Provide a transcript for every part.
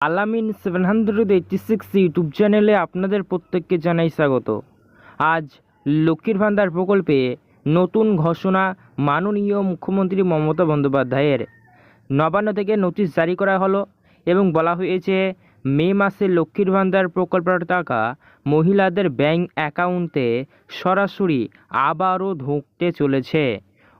Alamin seven hundred eighty six YouTube চ্যানেলে আপনাদের প্রত্যেককে জানাই স্বাগত। আজ লক্ষ্মীর ভান্ডার প্রকল্পে নতুন ঘোষণা মাননীয় মুখ্যমন্ত্রী মমতা বন্দ্যোপাধ্যায়ের। নবান্ন থেকে নোটিশ জারি করা হলো এবং বলা হয়েছে, মে মাসে লক্ষ্মীর ভান্ডার প্রকল্পের টাকা মহিলাদের ব্যাংক অ্যাকাউন্টে সরাসরি আবারও ঢুকতে চলেছে।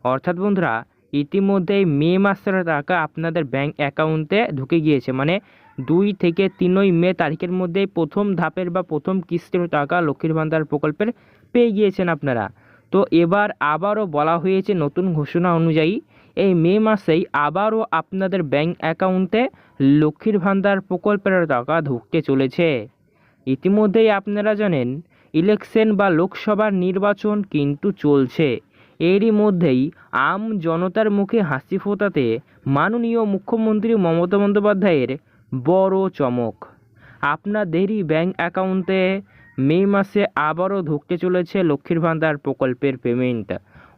অর্থাৎ বন্ধুরা, ইতিমধ্যেই মে মাসের টাকা আপনাদের ব্যাংক অ্যাকাউন্টে ঢুকে গিয়েছে। মানে দুই থেকে তিনই মে তারিখের মধ্যে প্রথম ধাপের বা প্রথম কিস্তির টাকা লক্ষ্মীর ভান্ডার প্রকল্পের পেয়ে গিয়েছেন আপনারা। তো এবার আবারও বলা হয়েছে নতুন ঘোষণা অনুযায়ী এই মে মাসেই আবারও আপনাদের ব্যাংক অ্যাকাউন্টে লক্ষ্মীর ভান্ডার প্রকল্পের টাকা ঢুকতে চলেছে। ইতিমধ্যেই আপনারা জানেন, ইলেকশন বা লোকসভার নির্বাচন কিন্তু চলছে। এরই মধ্যেই আম জনতার মুখে হাসি ফোটাতে মাননীয় মুখ্যমন্ত্রী মমতা বন্দ্যোপাধ্যায়ের বড় চমক। আপনাদেরই ব্যাংক অ্যাকাউন্টে মে মাসে আবারও ঢুকতে চলেছে লক্ষ্মীর ভান্ডার প্রকল্পের পেমেন্ট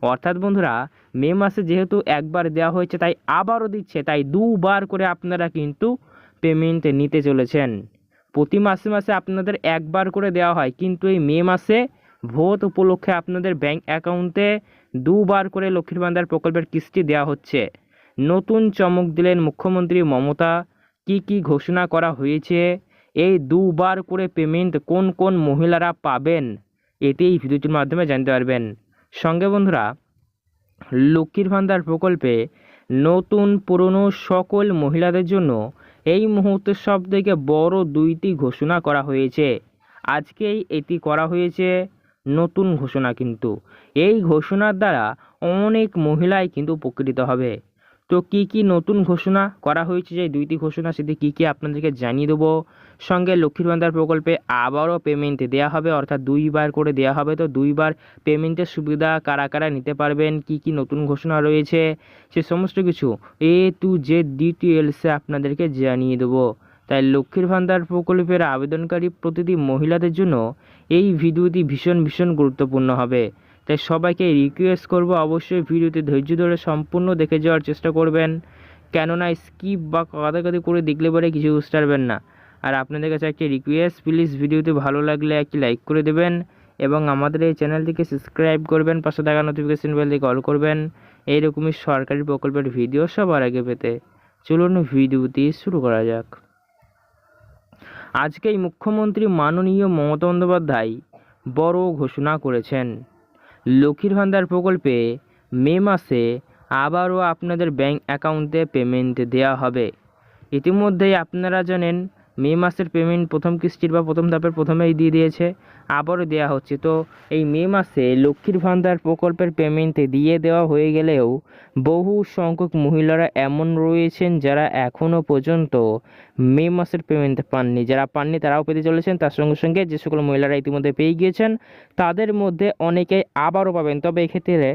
অর্থাৎ বন্ধুরা, মে মাসে যেহেতু একবার দেওয়া হয়েছে, তাই আবারও দিচ্ছে, তাই দুবার করে আপনারা কিন্তু পেমেন্ট নিতে চলেছেন। প্রতি মাসে মাসে আপনাদের একবার করে দেওয়া হয়, কিন্তু এই মে মাসে ভোট উপলক্ষে আপনাদের ব্যাংক অ্যাকাউন্টে দুবার করে লক্ষ্মীর ভান্ডার প্রকল্পের কিস্তি দেওয়া হচ্ছে। নতুন চমক দিলেন মুখ্যমন্ত্রী মমতা কি কি ঘোষণা করা হয়েছে? এই দুবার করে পেমেন্ট কোন কোন মহিলারা পাবেন? এটি এই ভিডিওটির মাধ্যমে জানতে পারবেন। সঙ্গে বন্ধুরা, লক্ষ্মীর ভান্ডার প্রকল্পে নতুন পুরনো সকল মহিলাদের জন্য এই মুহূর্তে সব থেকে বড় দুইটি ঘোষণা করা হয়েছে। আজকেই এটি করা হয়েছে নতুন ঘোষণা কিন্তু। এই ঘোষণার দ্বারা অনেক মহিলাই কিন্তু উপকৃত হবে। তো কি কি নতুন ঘোষণা করা হয়েছে? যে দুইটি ঘোষণা সেটি কী কী আপনাদেরকে জানিয়ে দেবো। সঙ্গে লক্ষ্মীর ভান্ডার প্রকল্পে আবারও পেমেন্ট দেওয়া হবে, অর্থাৎ দুইবার করে দেওয়া হবে। তো দুইবার পেমেন্টের সুবিধা কারা কারা নিতে পারবেন? কি কি নতুন ঘোষণা রয়েছে? সে সমস্ত কিছু এ টু জেড ডিটেলসে আপনাদেরকে জানিয়ে দেবো। তাই লক্ষ্মীর ভান্ডার প্রকল্পের আবেদনকারী প্রতিটি মহিলাদের জন্য এই ভিডিওটি ভীষণ ভীষণ গুরুত্বপূর্ণ হবে। তাই সবাইকে রিকোয়েস্ট করব অবশ্যই ভিডিওতে ধৈর্য ধরে সম্পূর্ণ দেখে যাওয়ার চেষ্টা করবেন। কেননা স্কিপ বা কাদাকাদি করে দেখলে পরে কিছু বুঝতে পারবেন না। আর আপনাদের কাছে একটি রিকোয়েস্ট প্লিজ ভিডিওটি ভালো লাগলে একটি লাইক করে দেবেন এবং আমাদের এই চ্যানেলটিকে সাবস্ক্রাইব করবেন, পাশে থাকা নোটিফিকেশন বেল দিয়ে কল করবেন। এইরকমই সরকারি প্রকল্পের ভিডিও সবার আগে পেতে। চলুন ভিডিওটি শুরু করা যাক। আজকেই মুখ্যমন্ত্রী মাননীয় মমতা বন্দ্যোপাধ্যায় বড় ঘোষণা করেছেন। লক্ষ্মীর ভান্ডার প্রকল্পে মে মাসে আবারও আপনাদের ব্যাঙ্ক অ্যাকাউন্টে পেমেন্ট দেওয়া হবে। ইতিমধ্যেই আপনারা জানেন মে মাসের পেমেন্ট প্রথম কিস্তির বা প্রথম ধাপের প্রথমেই দিয়ে দিয়েছে, আবারও দেওয়া হচ্ছে। তো এই মে মাসে লক্ষ্মীর ভান্ডার প্রকল্পের পেমেন্ট দিয়ে দেওয়া হয়ে গেলেও বহু সংখ্যক মহিলারা এমন রয়েছেন যারা এখনও পর্যন্ত মে মাসের পেমেন্ট পাননি। যারা পাননি তারাও পেতে চলেছেন। তার সঙ্গে সঙ্গে যে সকল মহিলারা ইতিমধ্যে পেয়ে গিয়েছেন, তাদের মধ্যে অনেকে আবারও পাবেন। তবে এক্ষেত্রে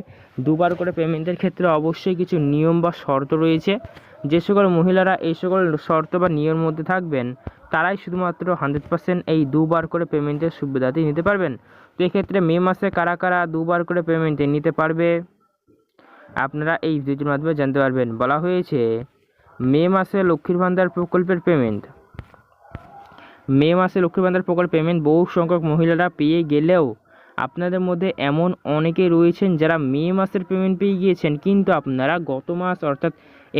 দুবার করে পেমেন্টের ক্ষেত্রে অবশ্যই কিছু নিয়ম বা শর্ত রয়েছে। যে সকল মহিলারা এই সকল শর্ত বা নিয়মের মধ্যে থাকবেন, তারাই শুধুমাত্র হান্ড্রেড পার্সেন্ট এই দুবার করে পেমেন্টের সুবিধাটি নিতে পারবেন। তো এক্ষেত্রে মে মাসে কারা কারা দুবার করে পেমেন্ট নিতে পারবে? আপনারা এই ভিডিওটির মাধ্যমে জানতে পারবেন। বলা হয়েছে, মে মাসে লক্ষ্মীর ভান্ডার প্রকল্পের পেমেন্ট। মে মাসে লক্ষ্মীর ভান্ডার প্রকল্প পেমেন্ট বহু সংখ্যক মহিলারা পেয়ে গেলেও আপনাদের মধ্যে এমন অনেকে রয়েছেন যারা মে মাসের পেমেন্ট পেয়ে গিয়েছেন। কিন্তু আপনারা গত মাস, অর্থাৎ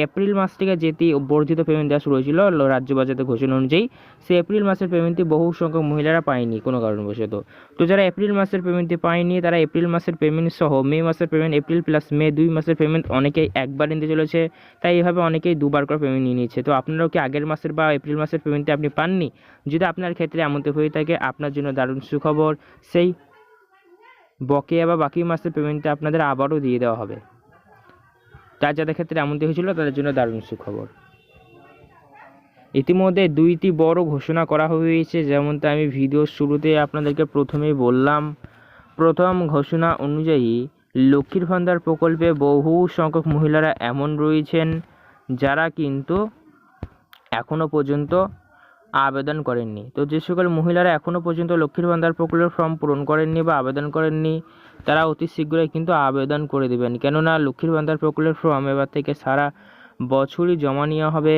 এপ্রিল মাস থেকে যেটি বর্ধিত পেমেন্ট দেওয়া শুরু হয়েছিল রাজ্য বাজেটের ঘোষণা অনুযায়ী, সে এপ্রিল মাসের পেমেন্টটি বহু সংখ্যক মহিলারা পায়নি কোনো কারণবশত। তো যারা এপ্রিল মাসের পেমেন্টটি পায়নি, তারা এপ্রিল মাসের পেমেন্ট সহ মে মাসের পেমেন্ট এপ্রিল প্লাস মে দুই মাসের পেমেন্ট অনেকেই একবার নিতে চলেছে, তাই এভাবে অনেকেই দুবার করে পেমেন্ট নিয়ে নিচ্ছে তো আপনারাও কি আগের মাসের বা এপ্রিল মাসের পেমেন্টটি আপনি পাননি? যদি আপনার ক্ষেত্রে এমনটি হয়ে থাকে, আপনার জন্য দারুণ সুখবর। সেই বকেয়া বা বাকি মাসের পেমেন্টটা আপনাদের আবারও দিয়ে দেওয়া হবে। তার যাদের ক্ষেত্রে এমনটি হয়েছিল, তাদের জন্য দারুণ সুখবর। ইতিমধ্যে দুইটি বড় ঘোষণা করা হয়েছে, যেমনটা আমি ভিডিওর শুরুতে আপনাদেরকে প্রথমেই বললাম। প্রথম ঘোষণা অনুযায়ী, লক্ষ্মীর ভান্ডার প্রকল্পে বহু সংখ্যক মহিলারা এমন রয়েছেন, যারা কিন্তু এখনও পর্যন্ত আবেদন করেননি। তো যে সকল মহিলারা এখনও পর্যন্ত লক্ষ্মীর ভান্ডার প্রকল্পের ফর্ম পূরণ করেননি বা আবেদন করেননি, তারা অতি শীঘ্রই কিন্তু আবেদন করে দেবেন। কেননা লক্ষ্মীর ভান্ডার প্রকল্পের ফর্ম এবার থেকে সারা বছরই জমা নেওয়া হবে।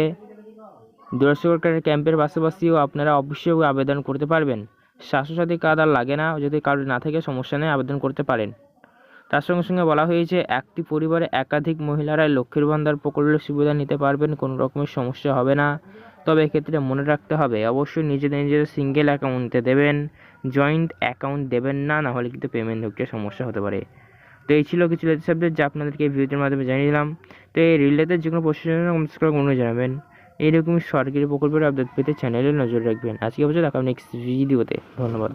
দুরাশি সরকারের ক্যাম্পের পাশাপাশিও আপনারা অবশ্যই আবেদন করতে পারবেন। স্বাস্থ্যসাথী কার্ড আর লাগে না, যদি কারোর না থাকে সমস্যা নেই, আবেদন করতে পারেন। তার সঙ্গে সঙ্গে বলা হয়েছে, একটি পরিবারে একাধিক মহিলারা লক্ষ্মীর ভান্ডার প্রকল্পের সুবিধা নিতে পারবেন, কোনো রকমের সমস্যা হবে না। তবে এক্ষেত্রে মনে রাখতে হবে, অবশ্যই নিজেদের নিজেদের সিঙ্গেল অ্যাকাউন্টে দেবেন জয়েন্ট অ্যাকাউন্ট দেবেন না না হলে কিন্তু পেমেন্ট ঢুকতে সমস্যা হতে পারে। তো এই ছিল কিছু লেটেস্ট আপডেট যা আপনাদেরকে এই ভিডিওর মাধ্যমে জানিয়ে দিলাম। তো এই রিলেটেড যে কোনো প্রশ্নের জন্য কমেন্টস করে কোনো জানাবেন। এইরকম সরকারি প্রকল্পের আপডেট পেতে চ্যানেলে নজর রাখবেন। আজকে বছর দেখা নেক্সট ভিডিওতে ধন্যবাদ।